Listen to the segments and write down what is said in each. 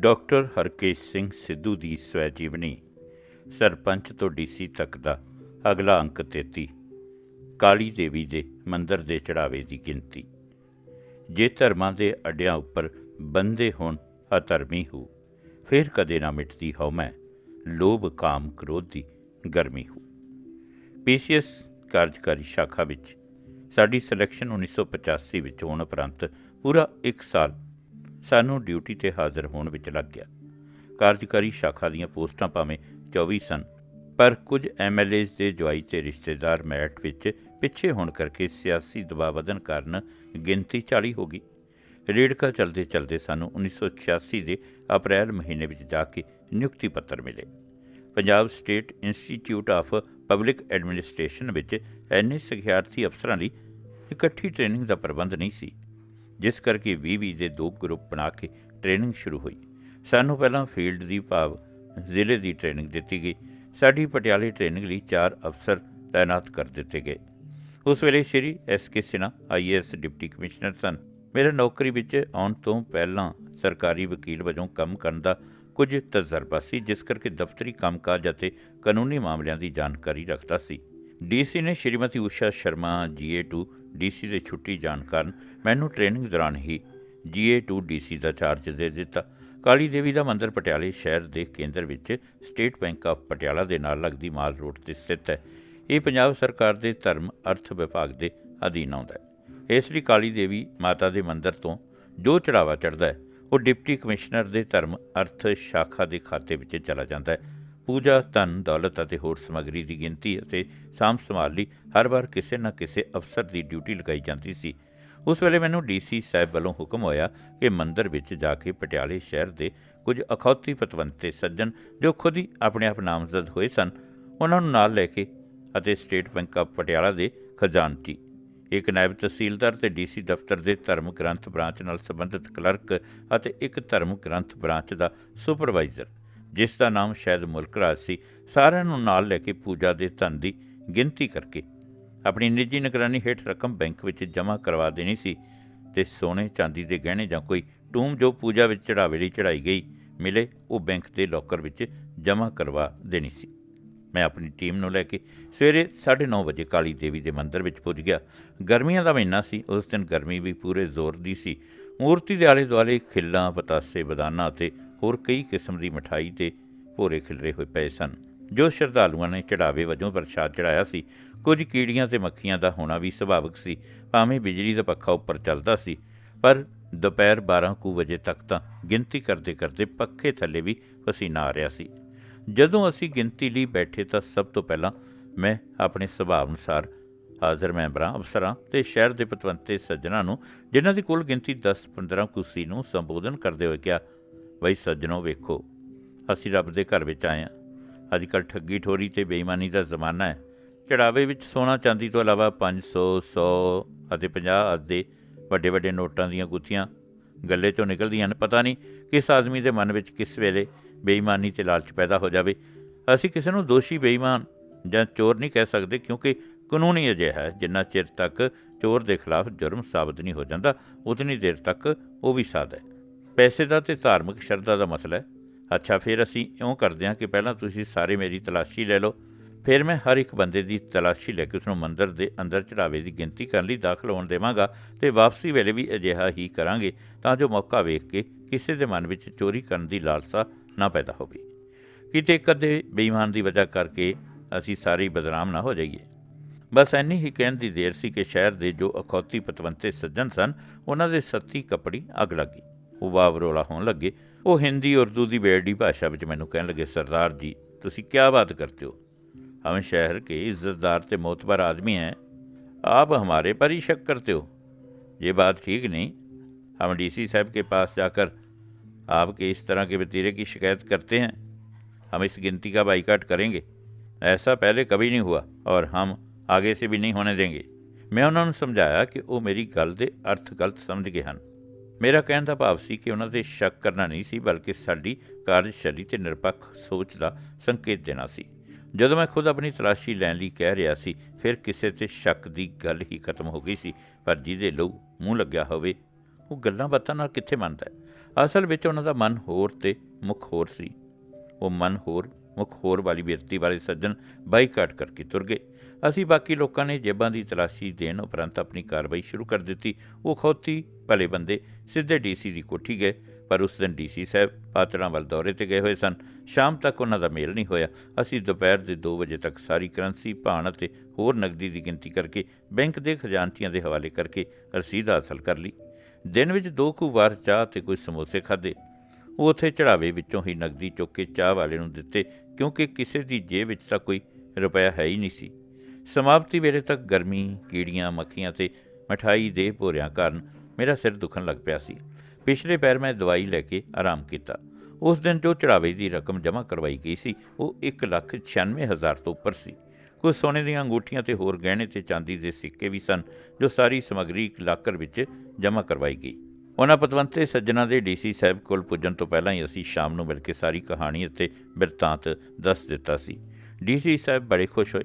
Doctor Harkesh Singh Sidhu ਦੀ ਸਵੈ ਜੀਵਨੀ ਸਰਪੰਚ ਤੋਂ ਡੀਸੀ ਤੱਕ ਦਾ ਅਗਲਾ ਅੰਕ 33 ਕਾਲੀ ਦੇਵੀ ਦੇ ਮੰਦਰ ਦੇ ਚੜਾਵੇ ਦੀ ਗਿਣਤੀ। ਜੇ ਧਰਮਾਂ ਦੇ ਅੱਡਿਆਂ ਉੱਪਰ ਬੰਦੇ ਹੋਣ ਅਧਰਮੀ ਹੋ, ਫਿਰ ਕਦੇ ਨਾ ਮਿਟਦੀ ਹਉਮੈ, ਲੋਭ ਕਾਮ ਕ੍ਰੋਧ ਦੀ ਗਰਮੀ ਹੋ। ਪੀਸੀਐਸ ਕਾਰਜਕਾਰੀ ਸ਼ਾਖਾ ਵਿੱਚ ਸਾਡੀ ਸਿਲੈਕਸ਼ਨ 1985 ਵਿੱਚ ਹੋਣ ਉਪਰੰਤ ਪੂਰਾ 1 ਸਾਲ ਸਾਨੂੰ ਡਿਊਟੀ ਤੇ ਹਾਜ਼ਰ ਹੋਣ ਵਿੱਚ ਲੱਗ ਗਿਆ। ਕਾਰਜਕਾਰੀ ਸ਼ਾਖਾ ਦੀਆਂ ਪੋਸਟਾਂ ਭਾਵੇਂ 24 ਸਨ, ਪਰ ਕੁਝ ਐਮਐਲਏਜ਼ ਦੇ ਜਵਾਈ ਤੇ ਰਿਸ਼ਤੇਦਾਰ ਮੈਟ ਵਿੱਚ ਪਿੱਛੇ ਹੋਣ ਕਰਕੇ ਸਿਆਸੀ ਦਬਾਅ ਵਧਣ ਕਾਰਨ ਗਿਣਤੀ 40 ਹੋ ਗਈ। ਰੇੜਕਾ ਚਲਦੇ ਚਲਦੇ ਸਾਨੂੰ 1986 ਦੇ ਅਪ੍ਰੈਲ ਮਹੀਨੇ ਵਿੱਚ ਜਾ ਕੇ ਨਿਯੁਕਤੀ ਪੱਤਰ ਮਿਲੇ। Punjab state institute of public administration ਵਿੱਚ ਐਨੇ ਸਿਖਿਆਰਥੀ ਅਫਸਰਾਂ ਲਈ ਇਕੱਠੀ ਟ੍ਰੇਨਿੰਗ ਦਾ ਪ੍ਰਬੰਧ ਨਹੀਂ ਸੀ। ਜਿਸ ਕਰਕੇ 20-20 ਦੇ ਦੋ ਗਰੁੱਪ ਬਣਾ ਕੇ ਟ੍ਰੇਨਿੰਗ ਸ਼ੁਰੂ ਹੋਈ। ਸਾਨੂੰ ਪਹਿਲਾਂ ਫੀਲਡ ਦੀ ਭਾਵ ਜ਼ਿਲ੍ਹੇ ਦੀ ਟ੍ਰੇਨਿੰਗ ਦਿੱਤੀ ਗਈ। ਸਾਡੀ ਪਟਿਆਲੇ ਟ੍ਰੇਨਿੰਗ ਲਈ ਚਾਰ ਅਫਸਰ ਤਾਇਨਾਤ ਕਰ ਦਿੱਤੇ ਗਏ। ਉਸ ਵੇਲੇ Shri S K Sinha IAS deputy commissioner ਸਨ। ਮੇਰੇ ਨੌਕਰੀ ਵਿੱਚ ਆਉਣ ਤੋਂ ਪਹਿਲਾਂ ਸਰਕਾਰੀ ਵਕੀਲ ਵਜੋਂ ਕੰਮ ਕਰਨ ਦਾ ਕੁਝ ਤਜਰਬਾ ਸੀ, ਜਿਸ ਕਰਕੇ ਦਫ਼ਤਰੀ ਕੰਮਕਾਜ ਅਤੇ ਕਾਨੂੰਨੀ ਮਾਮਲਿਆਂ ਦੀ ਜਾਣਕਾਰੀ ਰੱਖਦਾ ਸੀ। ਡੀਸੀ ਨੇ ਸ਼੍ਰੀਮਤੀ ਊਸ਼ਾ ਸ਼ਰਮਾ ਜੀਏ2 ਡੀਸੀ ਦੇ ਛੁੱਟੀ ਜਾਣ ਕਾਰਨ ਮੈਨੂੰ ਟ੍ਰੇਨਿੰਗ ਦੌਰਾਨ ਹੀ ਜੀਏ2 ਡੀਸੀ ਦਾ ਚਾਰਜ ਦੇ ਦਿੱਤਾ। ਕਾਲੀ ਦੇਵੀ ਦਾ ਮੰਦਿਰ ਪਟਿਆਲੇ ਸ਼ਹਿਰ ਦੇ ਕੇਂਦਰ ਵਿੱਚ ਸਟੇਟ ਬੈਂਕ ਆਫ ਪਟਿਆਲਾ ਦੇ ਨਾਲ ਲੱਗਦੀ ਮਾਲ ਰੋਡ ਤੇ ਸਥਿਤ ਹੈ। ਇਹ ਪੰਜਾਬ ਸਰਕਾਰ ਦੇ ਧਰਮ, ਅਰਥ ਵਿਭਾਗ ਦੇ ਅਧੀਨ ਆਉਂਦਾ ਹੈ। ਇਸ ਲਈ ਕਾਲੀ ਦੇਵੀ ਮਾਤਾ ਦੇ ਮੰਦਿਰ ਤੋਂ ਜੋ ਚੜਾਵਾ ਚੜਦਾ ਹੈ, ਉਹ ਡਿਪਟੀ ਕਮਿਸ਼ਨਰ ਦੇ ਧਰਮ, ਅਰਥ ਸ਼ਾਖਾ ਦੇ ਖਾਤੇ ਵਿੱਚ ਚਲਾ ਜਾਂਦਾ ਹੈ। ਪੂਜਾ, ਧਨ, ਦੌਲਤ ਅਤੇ ਹੋਰ ਸਮੱਗਰੀ ਦੀ ਗਿਣਤੀ ਅਤੇ ਸਾਂਭ ਸੰਭਾਲ ਲਈ ਹਰ ਵਾਰ ਕਿਸੇ ਨਾ ਕਿਸੇ ਅਫਸਰ ਦੀ ਡਿਊਟੀ ਲਗਾਈ ਜਾਂਦੀ ਸੀ। ਉਸ ਵੇਲੇ ਮੈਨੂੰ ਡੀਸੀ ਸਾਹਿਬ ਵੱਲੋਂ ਹੁਕਮ ਹੋਇਆ ਕਿ ਮੰਦਰ ਵਿੱਚ ਜਾ ਕੇ ਪਟਿਆਲੇ ਸ਼ਹਿਰ ਦੇ ਕੁਝ ਅਖੌਤੀ ਪਤਵੰਤੇ ਸੱਜਣ ਜੋ ਖੁਦ ਹੀ ਆਪਣੇ ਆਪ ਨਾਮਜ਼ਦ ਹੋਏ ਸਨ, ਉਹਨਾਂ ਨੂੰ ਨਾਲ ਲੈ ਕੇ ਅਤੇ ਸਟੇਟ ਬੈਂਕ ਆਫ ਪਟਿਆਲਾ ਦੇ ਖਜ਼ਾਨਚੀ, ਇੱਕ ਨਾਇਬ ਤਹਿਸੀਲਦਾਰ ਤੇ ਡੀਸੀ ਦਫ਼ਤਰ ਦੇ ਧਰਮ ਗ੍ਰੰਥ ਬ੍ਰਾਂਚ ਨਾਲ ਸੰਬੰਧਿਤ ਕਲਰਕ ਅਤੇ ਇੱਕ ਧਰਮ ਗ੍ਰੰਥ ਬ੍ਰਾਂਚ ਦਾ ਸੁਪਰਵਾਈਜ਼ਰ ਜਿਸ ਦਾ ਨਾਮ ਸ਼ਾਇਦ ਮੁਲਕ ਰਾਜ ਸੀ, ਸਾਰਿਆਂ ਨੂੰ ਨਾਲ ਲੈ ਕੇ ਪੂਜਾ ਦੇ ਧਨ ਦੀ ਗਿਣਤੀ ਕਰਕੇ। ਆਪਣੀ ਨਿੱਜੀ ਨਿਗਰਾਨੀ ਹੇਠ ਰਕਮ ਬੈਂਕ ਵਿੱਚ ਜਮ੍ਹਾਂ ਕਰਵਾ ਦੇਣੀ ਸੀ ਤੇ ਸੋਨੇ, ਚਾਂਦੀ ਦੇ ਗਹਿਣੇ ਜਾਂ ਕੋਈ ਟੂਮ ਜੋ ਪੂਜਾ ਵਿੱਚ ਚੜਾਵੇ ਲਈ ਚੜਾਈ ਗਈ ਮਿਲੇ, ਉਹ ਬੈਂਕ ਦੇ ਲੋਕਰ ਵਿੱਚ ਜਮ੍ਹਾਂ ਕਰਵਾ ਦੇਣੀ ਸੀ। ਮੈਂ ਆਪਣੀ ਟੀਮ ਨੂੰ ਲੈ ਕੇ ਸਵੇਰੇ 9:30 ਵਜੇ ਕਾਲੀ ਦੇਵੀ ਦੇ ਮੰਦਿਰ ਵਿੱਚ ਪੁੱਜ ਗਿਆ। ਗਰਮੀਆਂ ਦਾ ਮਹੀਨਾ ਸੀ, ਉਸ ਦਿਨ ਗਰਮੀ ਵੀ ਪੂਰੇ ਜ਼ੋਰ ਦੀ ਸੀ। ਮੂਰਤੀ ਦੇ ਆਲੇ ਦੁਆਲੇ ਖਿੱਲਾਂ, ਪਤਾਸੇ, ਬਦਾਨਾ ਅਤੇ ਹੋਰ ਕਈ ਕਿਸਮ ਦੀ ਮਠਾਈ ਤੇ ਭੋਰੇ ਖਿਲਰੇ ਹੋਏ ਪਏ ਸਨ, ਜੋ ਸ਼ਰਧਾਲੂਆਂ ਨੇ ਚੜਾਵੇ ਵਜੋਂ ਪ੍ਰਸ਼ਾਦ ਚੜਾਇਆ ਸੀ। ਕੁਝ ਕੀੜੀਆਂ ਤੇ ਮੱਖੀਆਂ ਦਾ ਹੋਣਾ ਵੀ ਸੁਭਾਵਿਕ ਸੀ, ਭਾਵੇਂ ਬਿਜਲੀ ਦਾ ਪੱਖਾ ਉੱਪਰ ਚੱਲਦਾ ਸੀ, ਪਰ ਦੁਪਹਿਰ 12 ਕੁ ਵਜੇ ਤੱਕ ਤਾਂ ਗਿਣਤੀ ਕਰਦੇ ਕਰਦੇ ਪੱਖੇ ਥੱਲੇ ਵੀ ਪਸੀਨਾ ਆ ਰਿਹਾ ਸੀ। ਜਦੋਂ ਅਸੀਂ ਗਿਣਤੀ ਲਈ ਬੈਠੇ ਤਾਂ ਸਭ ਤੋਂ ਪਹਿਲਾਂ ਮੈਂ ਆਪਣੇ ਸੁਭਾਅ ਅਨੁਸਾਰ ਹਾਜ਼ਰ ਮੈਂਬਰਾਂ, ਅਫਸਰਾਂ ਤੇ ਸ਼ਹਿਰ ਦੇ ਪਤਵੰਤੇ ਸੱਜਣਾ ਨੂੰ, ਜਿਨ੍ਹਾਂ ਦੀ ਕੁੱਲ ਗਿਣਤੀ 10-15 ਕੁਸੀ ਨੂੰ ਸੰਬੋਧਨ ਕਰਦੇ ਹੋਏ ਕਿਹਾ ਬਈ ਸੱਜਣੋ ਵੇਖੋ, ਅਸੀਂ ਰੱਬ ਦੇ ਘਰ ਵਿੱਚ ਆਏ ਹਾਂ। ਅੱਜ ਕੱਲ੍ਹ ਠੱਗੀ ਠੋਰੀ ਤੇ ਬੇਈਮਾਨੀ ਦਾ ਜ਼ਮਾਨਾ ਹੈ। ਚੜਾਵੇ ਵਿੱਚ ਸੋਨਾ ਚਾਂਦੀ ਤੋਂ ਇਲਾਵਾ 500 100 ਅਤੇ 50 ਆਦਿ ਵੱਡੇ ਵੱਡੇ ਨੋਟਾਂ ਦੀਆਂ ਗੁੱਥੀਆਂ ਗੱਲੇ ਚੋਂ ਨਿਕਲਦੀਆਂ ਹਨ। ਪਤਾ ਨਹੀਂ ਕਿਸ ਆਦਮੀ ਦੇ ਮਨ ਵਿੱਚ ਕਿਸ ਵੇਲੇ ਬੇਈਮਾਨੀ ਤੇ ਲਾਲਚ ਪੈਦਾ ਹੋ ਜਾਵੇ। ਅਸੀਂ ਕਿਸੇ ਨੂੰ ਦੋਸ਼ੀ, ਬੇਈਮਾਨ ਜਾਂ ਚੋਰ ਨਹੀਂ ਕਹਿ ਸਕਦੇ ਕਿਉਂਕਿ ਕਾਨੂੰਨ ਹੀ ਅਜਿਹਾ ਹੈ। ਜਿੰਨਾ ਚਿਰ ਤੱਕ ਚੋਰ ਦੇ ਖਿਲਾਫ ਜੁਰਮ ਸਾਬਤ ਨਹੀਂ ਹੋ ਜਾਂਦਾ, ਉਤਨੀ ਦੇਰ ਤੱਕ ਉਹ ਵੀ ਸਾਦਾ ਹੈ। ਪੈਸੇ ਦਾ ਤੇ ਧਾਰਮਿਕ ਸ਼ਰਧਾ ਦਾ ਮਸਲਾ ਹੈ। ਅੱਛਾ, ਫਿਰ ਅਸੀਂ ਇਉਂ ਕਰਦੇ ਹਾਂ ਕਿ ਪਹਿਲਾਂ ਤੁਸੀਂ ਸਾਰੇ ਮੇਰੀ ਤਲਾਸ਼ੀ ਲੈ ਲਓ। ਫਿਰ ਮੈਂ ਹਰ ਇੱਕ ਬੰਦੇ ਦੀ ਤਲਾਸ਼ੀ ਲੈ ਕੇ ਉਸ ਨੂੰ ਮੰਦਰ ਦੇ ਅੰਦਰ ਚੜਾਵੇ ਦੀ ਗਿਣਤੀ ਕਰਨ ਲਈ ਦਾਖਲ ਹੋਣ ਦੇਵਾਂਗਾ ਤੇ ਵਾਪਸੀ ਵੇਲੇ ਵੀ ਅਜਿਹਾ ਹੀ ਕਰਾਂਗੇ ਤਾਂ ਜੋ ਮੌਕਾ ਵੇਖ ਕੇ ਕਿਸੇ ਦੇ ਮਨ ਵਿੱਚ ਚੋਰੀ ਕਰਨ ਦੀ ਲਾਲਸਾ ਨਾ ਪੈਦਾ ਹੋਵੇ। ਕਿਤੇ ਕਦੇ ਬੇਈਮਾਨ ਦੀ ਵਜ੍ਹਾ ਕਰਕੇ ਅਸੀਂ ਸਾਰੇ ਬਦਨਾਮ ਨਾ ਹੋ ਜਾਈਏ। ਬਸ ਐਨੀ ਹੀ ਕਹਿਣ ਦੀ ਦੇਰ ਸੀ ਕਿ ਸ਼ਹਿਰ ਦੇ ਜੋ ਅਖੌਤੀ ਪਤਵੰਤੇ ਸੱਜਣ ਸਨ, ਉਹਨਾਂ ਦੇ ਸੱਤੀ ਕੱਪੜੀ ਅੱਗ ਲੱਗੀ ਉਹ ਵਾਵਰੋਲਾ ਹੋਣ ਲੱਗੇ ਉਹ ਹਿੰਦੀ ਉਰਦੂ ਦੀ ਬੇੜੀ ਭਾਸ਼ਾ ਵਿੱਚ ਮੈਨੂੰ ਕਹਿਣ ਲੱਗੇ ਸਰਦਾਰ ਜੀ ਤੁਸੀਂ ਕੀ ਬਾਤ करते हो हम शहर के इज्जतदार ते मोतबर आदमी हैं आप हमारे पर ही शक करते हो ये बात ठीक नहीं हम डीसी साहब के पास जाकर आपके इस तरह के वतीरे की शिकायत करते हैं हम इस गिनती का बाइकाट करेंगे ऐसा पहले कभी नहीं हुआ और हम आगे से भी नहीं होने देंगे ਮੈਂ ਉਹਨਾਂ ਨੂੰ ਸਮਝਾਇਆ ਕਿ ਉਹ ਮੇਰੀ ਗੱਲ ਦੇ ਅਰਥ ਗਲਤ ਸਮਝ ਗਏ ਹਨ ਮੇਰਾ ਕਹਿਣ ਦਾ ਭਾਵ ਸੀ ਕਿ ਉਹਨਾਂ ਤੇ ਸ਼ੱਕ ਕਰਨਾ ਨਹੀਂ ਸੀ, ਬਲਕਿ ਸਾਡੀ ਕਾਰਜਸ਼ੈਲੀ ਤੇ ਨਿਰਪੱਖ ਸੋਚ ਦਾ ਸੰਕੇਤ ਦੇਣਾ ਸੀ। ਜਦੋਂ ਮੈਂ ਖੁਦ ਆਪਣੀ ਤਲਾਸ਼ੀ ਲੈਣ ਲਈ ਕਹਿ ਰਿਹਾ ਸੀ, ਫਿਰ ਕਿਸੇ ਤੇ ਸ਼ੱਕ ਦੀ ਗੱਲ ਹੀ ਖਤਮ ਹੋ ਗਈ ਸੀ, ਪਰ ਜਿਹਦੇ ਲਹੂ ਮੂੰਹ ਲੱਗਿਆ ਹੋਵੇ, ਉਹ ਗੱਲਾਂ ਬਾਤਾਂ ਨਾਲ ਕਿੱਥੇ ਮੰਨਦਾ ਹੈ? ਅਸਲ ਵਿੱਚ ਉਹਨਾਂ ਦਾ ਮਨ ਹੋਰ ਤੇ ਮੁਖ ਹੋਰ ਸੀ। ਉਹ ਮਨ ਹੋਰ, ਮੁਖ ਹੋਰ ਵਾਲੀ ਵਿਅਕਤੀ ਵਾਲੇ ਸੱਜਣ ਬਾਈਕਾਟ ਕਰਕੇ ਤੁਰ ਗਏ। ਅਸੀਂ ਬਾਕੀ ਲੋਕਾਂ ਨੇ ਜੇਬਾਂ ਦੀ ਤਲਾਸ਼ੀ ਦੇਣ ਉਪਰੰਤ ਆਪਣੀ ਕਾਰਵਾਈ ਸ਼ੁਰੂ ਕਰ ਦਿੱਤੀ। ਉਹ ਖੌਤੀ ਭਲੇ ਬੰਦੇ ਸਿੱਧੇ ਡੀਸੀ ਦੀ ਕੋਠੀ ਗਏ, ਪਰ ਉਸ ਦਿਨ ਡੀਸੀ ਸਾਹਿਬ ਪਾਤੜਾਂ ਵੱਲ ਦੌਰੇ ਤੇ ਗਏ ਹੋਏ ਸਨ। ਸ਼ਾਮ ਤੱਕ ਉਹਨਾਂ ਦਾ ਮੇਲ ਨਹੀਂ ਹੋਇਆ। ਅਸੀਂ ਦੁਪਹਿਰ ਦੇ 2 ਵਜੇ ਤੱਕ ਸਾਰੀ ਕਰੰਸੀ, ਭਾਣ ਅਤੇ ਹੋਰ ਨਗਦੀ ਦੀ ਗਿਣਤੀ ਕਰਕੇ ਬੈਂਕ ਦੇ ਖਜ਼ਾਨਚੀਆਂ ਦੇ ਹਵਾਲੇ ਕਰਕੇ ਰਸੀਦ ਹਾਸਲ ਕਰ ਲਈ। ਦਿਨ ਵਿੱਚ ਦੋ ਕੁ ਵਾਰ ਚਾਹ ਤੇ ਕੁਝ ਸਮੋਸੇ ਖਾਦੇ ਉਹ ਉੱਥੇ ਚੜਾਵੇ ਵਿੱਚੋਂ ਹੀ ਨਗਦੀ ਚੁੱਕ ਕੇ ਚਾਹ ਵਾਲੇ ਨੂੰ ਦਿੱਤੇ, ਕਿਉਂਕਿ ਕਿਸੇ ਦੀ ਜੇਬ ਵਿੱਚ ਤਾਂ ਕੋਈ ਰੁਪਇਆ ਹੈ ਹੀ ਨਹੀਂ ਸੀ। ਸਮਾਪਤੀ ਵੇਲੇ ਤੱਕ ਗਰਮੀ, ਕੀੜੀਆਂ, ਮੱਖੀਆਂ ਤੇ ਮਠਾਈ ਦੇ ਭੋਰਿਆਂ ਕਾਰਨ ਮੇਰਾ ਸਿਰ ਦੁਖਣ ਲੱਗ ਪਿਆ ਸੀ। ਪਿਛਲੇ ਪੈਰ ਮੈਂ ਦਵਾਈ ਲੈ ਕੇ ਆਰਾਮ ਕੀਤਾ। ਉਸ ਦਿਨ ਜੋ ਚੜਾਵੇ ਦੀ ਰਕਮ ਜਮ੍ਹਾਂ ਕਰਵਾਈ ਗਈ ਸੀ, ਉਹ 196000 ਤੋਂ ਉੱਪਰ ਸੀ। ਕੁਝ ਸੋਨੇ ਦੀਆਂ ਅੰਗੂਠੀਆਂ ਤੇ ਹੋਰ ਗਹਿਣੇ ਤੇ ਚਾਂਦੀ ਦੇ ਸਿੱਕੇ ਵੀ ਸਨ, ਜੋ ਸਾਰੀ ਸਮੱਗਰੀ ਇੱਕ ਲਾਕਰ ਵਿੱਚ ਜਮ੍ਹਾਂ ਕਰਵਾਈ ਗਈ। ਉਹਨਾਂ ਪਤਵੰਤੇ ਸੱਜਣਾ ਦੇ ਡੀਸੀ ਸਾਹਿਬ ਕੋਲ ਪੁੱਜਣ ਤੋਂ ਪਹਿਲਾਂ ਹੀ ਅਸੀਂ ਸ਼ਾਮ ਨੂੰ ਮਿਲ ਕੇ ਸਾਰੀ ਕਹਾਣੀ ਅਤੇ ਬਿਰਤਾਂਤ ਦੱਸ ਦਿੱਤਾ ਸੀ। ਡੀਸੀ ਸਾਹਿਬ ਬੜੇ ਖੁਸ਼ ਹੋਏ।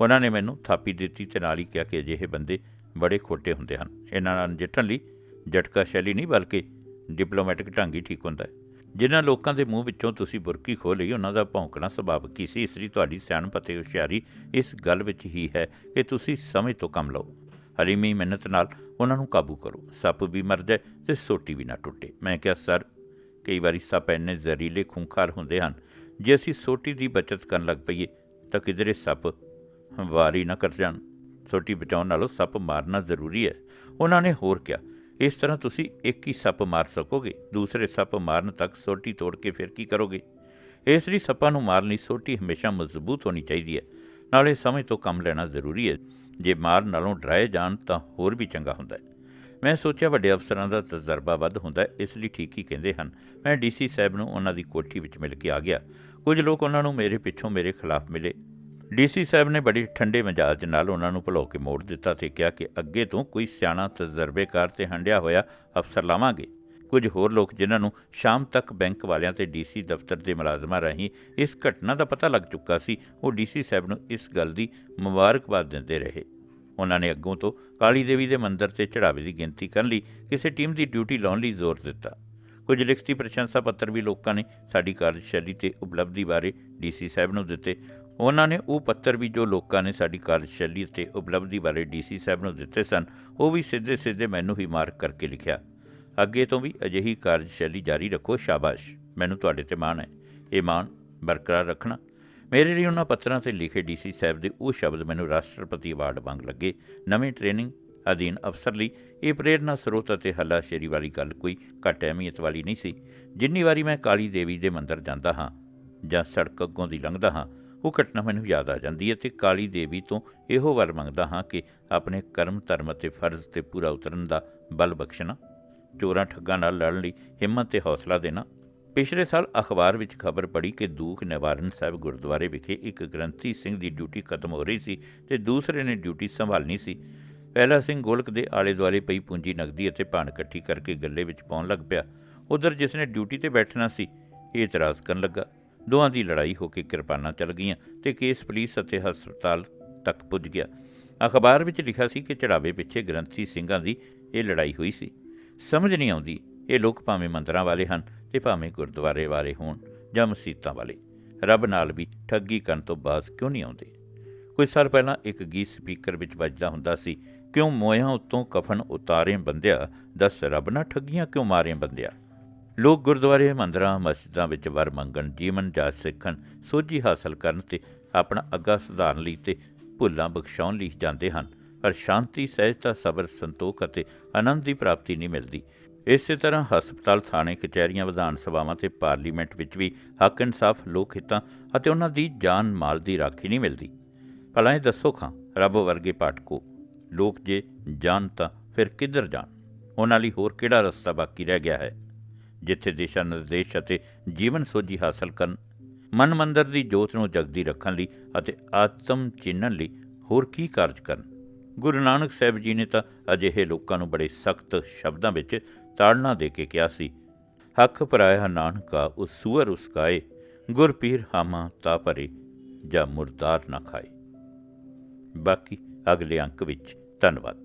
ਉਹਨਾਂ ਨੇ ਮੈਨੂੰ ਥਾਪੀ ਦਿੱਤੀ ਤੇ ਨਾਲ ਹੀ ਕਿਹਾ ਕਿ ਅਜਿਹੇ ਬੰਦੇ ਬੜੇ ਖੋਟੇ ਹੁੰਦੇ ਹਨ। ਇਹਨਾਂ ਨਾਲ ਨਜਿੱਠਣ ਲਈ ਜਟਕਾ ਸ਼ੈਲੀ ਨਹੀਂ, ਬਲਕਿ ਡਿਪਲੋਮੈਟਿਕ ਢੰਗ ਹੀ ਠੀਕ ਹੁੰਦਾ ਹੈ। ਜਿਨ੍ਹਾਂ ਲੋਕਾਂ ਦੇ ਮੂੰਹ ਵਿੱਚੋਂ ਤੁਸੀਂ ਬੁਰਕੀ ਖੋਹ ਲਈ, ਉਹਨਾਂ ਦਾ ਭੌਂਕਣਾ ਸੁਭਾਵਿਕ ਹੀ ਸੀ? ਇਸ ਲਈ ਤੁਹਾਡੀ ਸਿਆਣਪ ਅਤੇ ਹੁਸ਼ਿਆਰੀ ਇਸ ਗੱਲ ਵਿੱਚ ਹੀ ਹੈ ਕਿ ਤੁਸੀਂ ਸਮਝ ਤੋਂ ਕੰਮ ਲਓ। ਹਲੀਮੀ ਮਿਹਨਤ ਨਾਲ ਉਹਨਾਂ ਨੂੰ ਕਾਬੂ ਕਰੋ। ਸੱਪ ਵੀ ਮਰ ਜਾਏ ਤੇ ਸੋਟੀ ਵੀ ਨਾ ਟੁੱਟੇ। ਮੈਂ ਕਿਹਾ, ਸਰ, ਕਈ ਵਾਰੀ ਸੱਪ ਇੰਨੇ ਜ਼ਹਿਰੀਲੇ ਖੂੰਖਾਰ ਹੁੰਦੇ ਹਨ। ਜੇ ਅਸੀਂ ਸੋਟੀ ਦੀ ਬਚਤ ਕਰਨ ਲੱਗ ਪਈਏ, ਤਾਂ ਕਿਧਰੇ ਸੱਪ ਵਾਰੀ ਨਾ ਕਰ ਜਾਣ। ਸੋਟੀ ਬਚਾਉਣ ਨਾਲੋਂ ਸੱਪ ਮਾਰਨਾ ਜ਼ਰੂਰੀ ਹੈ। ਉਹਨਾਂ ਨੇ ਹੋਰ ਕਿਹਾ, ਇਸ ਤਰ੍ਹਾਂ ਤੁਸੀਂ ਇੱਕ ਹੀ ਸੱਪ ਮਾਰ ਸਕੋਗੇ, ਦੂਸਰੇ ਸੱਪ ਮਾਰਨ ਤੱਕ ਸੋਟੀ ਤੋੜ ਕੇ ਫਿਰ ਕੀ ਕਰੋਗੇ? ਇਸ ਲਈ ਸੱਪਾਂ ਨੂੰ ਮਾਰਨ ਲਈ ਸੋਟੀ ਹਮੇਸ਼ਾ ਮਜ਼ਬੂਤ ਹੋਣੀ ਚਾਹੀਦੀ ਹੈ। ਨਾਲੇ ਸਮੇਂ ਤੋਂ ਕੰਮ ਲੈਣਾ ਜ਼ਰੂਰੀ ਹੈ। ਜੇ ਮਾਰਨ ਨਾਲੋਂ ਡਰਾਏ ਜਾਣ ਤਾਂ ਹੋਰ ਵੀ ਚੰਗਾ ਹੁੰਦਾ ਹੈ। ਮੈਂ ਸੋਚਿਆ ਵੱਡੇ ਅਫਸਰਾਂ ਦਾ ਤਜਰਬਾ ਵੱਧ ਹੁੰਦਾ ਇਸ ਲਈ ਠੀਕ ਹੀ ਕਹਿੰਦੇ ਹਨ। ਮੈਂ ਡੀਸੀ ਸਾਹਿਬ ਨੂੰ ਉਹਨਾਂ ਦੀ ਕੋਠੀ ਵਿੱਚ ਮਿਲ ਕੇ ਆ ਗਿਆ। ਕੁਝ ਲੋਕ ਉਹਨਾਂ ਨੂੰ ਮੇਰੇ ਪਿੱਛੋਂ ਮੇਰੇ ਖਿਲਾਫ ਮਿਲੇ। ਡੀਸੀ ਸਾਹਿਬ ਨੇ ਬੜੀ ਠੰਡੇ ਮਿਜਾਜ ਨਾਲ ਉਹਨਾਂ ਨੂੰ ਭੁਲੋ ਕੇ ਮੋੜ ਦਿੱਤਾ ਤੇ ਕਿਹਾ ਕਿ ਅੱਗੇ ਤੋਂ ਕੋਈ ਸਿਆਣਾ ਤਜਰਬੇਕਾਰ ਤੇ ਹੰਡਿਆ ਹੋਇਆ ਅਫਸਰ ਲਾਵਾਂਗੇ। ਕੁਝ ਹੋਰ ਲੋਕ ਜਿਨ੍ਹਾਂ ਨੂੰ ਸ਼ਾਮ ਤੱਕ ਬੈਂਕ ਵਾਲਿਆਂ ਤੇ ਡੀਸੀ ਦਫ਼ਤਰ ਦੇ ਮੁਲਾਜ਼ਮਾਂ ਰਾਹੀਂ ਇਸ ਘਟਨਾ ਦਾ ਪਤਾ ਲੱਗ ਚੁੱਕਾ ਸੀ, ਉਹ ਡੀਸੀ ਸਾਹਿਬ ਨੂੰ ਇਸ ਗੱਲ ਦੀ ਮੁਬਾਰਕਬਾਦ ਦਿੰਦੇ ਰਹੇ। ਉਹਨਾਂ ਨੇ ਅੱਗੋਂ ਤੋਂ ਕਾਲੀ ਦੇਵੀ ਦੇ ਮੰਦਿਰ ਤੇ ਚੜਾਵੇ ਦੀ ਗਿਣਤੀ ਕਰਨ ਲਈ ਕਿਸੇ ਟੀਮ ਦੀ ਡਿਊਟੀ ਲਾਉਣ ਲਈ ਜ਼ੋਰ ਦਿੱਤਾ। ਕੁਝ ਲਿਖਤੀ ਪ੍ਰਸ਼ੰਸਾ ਪੱਤਰ ਵੀ ਲੋਕਾਂ ਨੇ ਸਾਡੀ ਕਾਰਜਸ਼ੈਲੀ ਤੇ ਉਪਲਬਧੀ ਬਾਰੇ ਡੀਸੀ ਸਾਹਿਬ ਨੂੰ ਦਿੱਤੇ। ਉਹਨਾਂ ਨੇ ਉਹ ਪੱਤਰ ਵੀ ਜੋ ਲੋਕਾਂ ਨੇ ਸਾਡੀ ਕਾਰਜਸ਼ੈਲੀ ਤੇ ਉਪਲਬਧੀ ਬਾਰੇ ਡੀਸੀ ਸਾਹਿਬ ਨੂੰ ਦਿੱਤੇ ਸਨ, ਉਹ ਵੀ ਸਿੱਧੇ ਸਿੱਧੇ ਮੈਨੂੰ ਹੀ ਮਾਰਕ ਕਰਕੇ ਲਿਖਿਆ। ਅੱਗੇ ਤੋਂ ਵੀ ਅਜਿਹੀ ਕਾਰਜਸ਼ੈਲੀ ਜਾਰੀ ਰੱਖੋ, ਸ਼ਾਬਾਸ਼। ਮੈਨੂੰ ਤੁਹਾਡੇ ਤੇ ਮਾਣ ਹੈ। ਇਹ ਮਾਣ ਬਰਕਰਾਰ ਰੱਖਣਾ। ਮੇਰੇ ਲਈ ਉਹਨਾਂ ਪੱਤਰਾਂ ਤੇ ਲਿਖੇ ਡੀਸੀ ਸਾਹਿਬ ਦੇ ਉਹ ਸ਼ਬਦ ਮੈਨੂੰ ਰਾਸ਼ਟਰਪਤੀ ਅਵਾਰਡ ਵਾਂਗ ਲੱਗੇ। ਨਵੀਂ ਟ੍ਰੇਨਿੰਗ ਅਧੀਨ ਅਫਸਰ ਲਈ ਇਹ ਪ੍ਰੇਰਨਾ ਸਰੋਤ ਅਤੇ ਹੱਲਾਸ਼ੇਰੀ ਵਾਲੀ ਗੱਲ ਕੋਈ ਘੱਟ ਅਹਿਮੀਅਤ ਵਾਲੀ ਨਹੀਂ ਸੀ। ਜਿੰਨੀ ਵਾਰੀ ਮੈਂ ਕਾਲੀ ਦੇਵੀ ਦੇ ਮੰਦਿਰ ਜਾਂਦਾ ਹਾਂ ਜਾਂ ਸੜਕ ਅੱਗੋਂ ਦੀ ਲੰਘਦਾ ਹਾਂ ਉਹ ਘਟਨਾ ਮੈਨੂੰ ਯਾਦ ਆ ਜਾਂਦੀ ਹੈ ਤੇ ਕਾਲੀ ਦੇਵੀ ਤੋਂ ਇਹੋ ਵਰ ਮੰਗਦਾ ਹਾਂ ਕਿ ਆਪਣੇ ਕਰਮ ਧਰਮ ਅਤੇ ਫਰਜ਼ ਤੇ ਪੂਰਾ ਉਤਰਨ ਦਾ ਬਲ ਬਖਸ਼ਣਾ, ਚੋਰਾਂ ਠੱਗਾਂ ਨਾਲ ਲੜਨ ਲਈ ਹਿੰਮਤ ਤੇ ਹੌਸਲਾ ਦੇਣਾ। ਪਿਛਲੇ ਸਾਲ ਅਖਬਾਰ ਵਿੱਚ ਖਬਰ ਪੜੀ ਕਿ ਦੂਖ ਨਿਵਾਰਨ ਸਾਹਿਬ ਗੁਰਦੁਆਰੇ ਵਿਖੇ ਇੱਕ ਗ੍ਰੰਥੀ ਸਿੰਘ ਦੀ ਡਿਊਟੀ ਖਤਮ ਹੋ ਰਹੀ ਸੀ ਤੇ ਦੂਸਰੇ ਨੇ ਡਿਊਟੀ ਸੰਭਾਲਣੀ ਸੀ। ਪਹਿਲਾ ਸਿੰਘ ਗੋਲਕ ਦੇ ਆਲੇ ਦੁਆਲੇ ਪਈ ਪੂੰਜੀ ਨਗਦੀ ਅਤੇ ਭਾਣ ਇਕੱਠੀ ਕਰਕੇ ਗੱਲੇ ਵਿੱਚ ਪਾਉਣ ਲੱਗ ਪਿਆ। ਉਧਰ ਜਿਸ ਨੇ ਡਿਊਟੀ ਤੇ ਬੈਠਣਾ ਸੀ, ਇਹ ਇਤਰਾਜ਼ ਕਰਨ ਲੱਗਾ। ਦੋਹਾਂ ਦੀ ਲੜਾਈ ਹੋ ਕੇ ਕਿਰਪਾਨਾਂ ਚੱਲ ਗਈਆਂ ਤੇ ਕੇਸ ਪੁਲਿਸ ਅਤੇ ਹਸਪਤਾਲ ਤੱਕ ਪੁੱਜ ਗਿਆ। ਅਖਬਾਰ ਵਿੱਚ ਲਿਖਿਆ ਸੀ ਕਿ ਚੜਾਵੇ ਪਿੱਛੇ ਗ੍ਰੰਥੀ ਸਿੰਘਾਂ ਦੀ ਇਹ ਲੜਾਈ ਹੋਈ ਸੀ। ਸਮਝ ਨਹੀਂ ਆਉਂਦੀ, ਇਹ ਲੋਕ ਭਾਵੇਂ ਮੰਦਰਾਂ ਵਾਲੇ ਹਨ ਤੇ ਭਾਵੇਂ ਗੁਰਦੁਆਰੇ ਵਾਲੇ ਹੋਣ ਜਾਂ ਮਸੀਤਾਂ ਵਾਲੇ। ਰੱਬ ਨਾਲ ਵੀ ਠੱਗੀ ਕਰਨ ਤੋਂ ਬਾਅਦ ਕਿਉਂ ਨਹੀਂ ਆਉਂਦੇ? ਕੁਝ ਸਾਲ ਪਹਿਲਾਂ ਇੱਕ ਗੀਤ ਸਪੀਕਰ ਵਿੱਚ ਵੱਜਦਾ ਹੁੰਦਾ ਸੀ, ਕਿਉਂ ਮੋਇਆਂ ਉੱਤੋਂ ਕਫਨ ਉਤਾਰੇ ਬੰਦਿਆ? ਦੱਸ ਰੱਬ ਨਾ ਠੱਗੀਆਂ ਕਿਉਂ ਮਾਰੇ ਬੰਦਿਆ? ਲੋਕ ਗੁਰਦੁਆਰੇ ਮੰਦਰਾਂ ਮਸਜਿਦਾਂ ਵਿੱਚ ਵਰ ਮੰਗਣ, ਜੀਵਨ ਜਾਚ ਸਿੱਖਣ, ਸੋਝੀ ਹਾਸਲ ਕਰਨ ਤੇ ਆਪਣਾ ਅੱਗਾ ਸੁਧਾਰਨ ਲਈ ਤੇ ਭੁੱਲਾਂ ਬਖਸ਼ਾਉਣ ਲਈ ਜਾਂਦੇ ਹਨ। ਪਰ ਸ਼ਾਂਤੀ, ਸਹਿਜਤਾ, ਸਬਰ, ਸੰਤੋਖ ਅਤੇ ਆਨੰਦ ਦੀ ਪ੍ਰਾਪਤੀ ਨਹੀਂ ਮਿਲਦੀ। ਇਸੇ ਤਰ੍ਹਾਂ ਹਸਪਤਾਲ, ਥਾਣੇ, ਕਚਹਿਰੀਆਂ, ਵਿਧਾਨ ਸਭਾਵਾਂ ਤੇ ਪਾਰਲੀਮੈਂਟ ਵਿੱਚ ਵੀ ਹੱਕ ਇਨਸਾਫ, ਲੋਕ ਹਿੱਤਾਂ ਅਤੇ ਉਹਨਾਂ ਦੀ ਜਾਨ ਮਾਲ ਦੀ ਰਾਖੀ ਨਹੀਂ ਮਿਲਦੀ। ਭਲਾ ਇਹ ਦੱਸੋ ਖਾਂ, ਰੱਬ ਵਰਗੇ ਪਾਠਕੋ, ਲੋਕ ਜੇ ਜਾਣ ਤਾਂ ਫਿਰ ਕਿੱਧਰ ਜਾਣ? ਉਹਨਾਂ ਲਈ ਹੋਰ ਕਿਹੜਾ ਰਸਤਾ ਬਾਕੀ ਰਹਿ ਗਿਆ ਹੈ? ਜਿੱਥੇ ਦਿਸ਼ਾ ਨਿਰਦੇਸ਼ ਅਤੇ ਜੀਵਨ ਸੋਝੀ ਹਾਸਲ ਕਰਨ, ਮਨ ਮੰਦਰ ਦੀ ਜੋਤ ਨੂੰ ਜਗਦੀ ਰੱਖਣ ਲਈ ਅਤੇ ਆਤਮ ਚਿੰਨਣ ਲਈ ਹੋਰ ਕੀ ਕਾਰਜ ਕਰਨ। ਗੁਰੂ ਨਾਨਕ ਸਾਹਿਬ ਜੀ ਨੇ ਤਾਂ ਅਜਿਹੇ ਲੋਕਾਂ ਨੂੰ ਬੜੇ ਸਖਤ ਸ਼ਬਦਾਂ ਵਿੱਚ ਤਾੜਨਾ ਦੇ ਕੇ ਕਿਹਾ ਸੀ, ਹੱਕ ਪਰਾਇਆ ਨਾਨਕਾ ਉਸ ਸੂਰ ਉਸ ਕਾਏ, ਗੁਰ ਪੀਰ ਹਾਮਾ ਤਾ ਭਰੇ, ਜਾਂ ਮੁਰਦਾਰ ਨਾ ਖਾਏ। ਬਾਕੀ ਅਗਲੇ ਅੰਕ ਵਿੱਚ ਧੰਨਵਾਦ।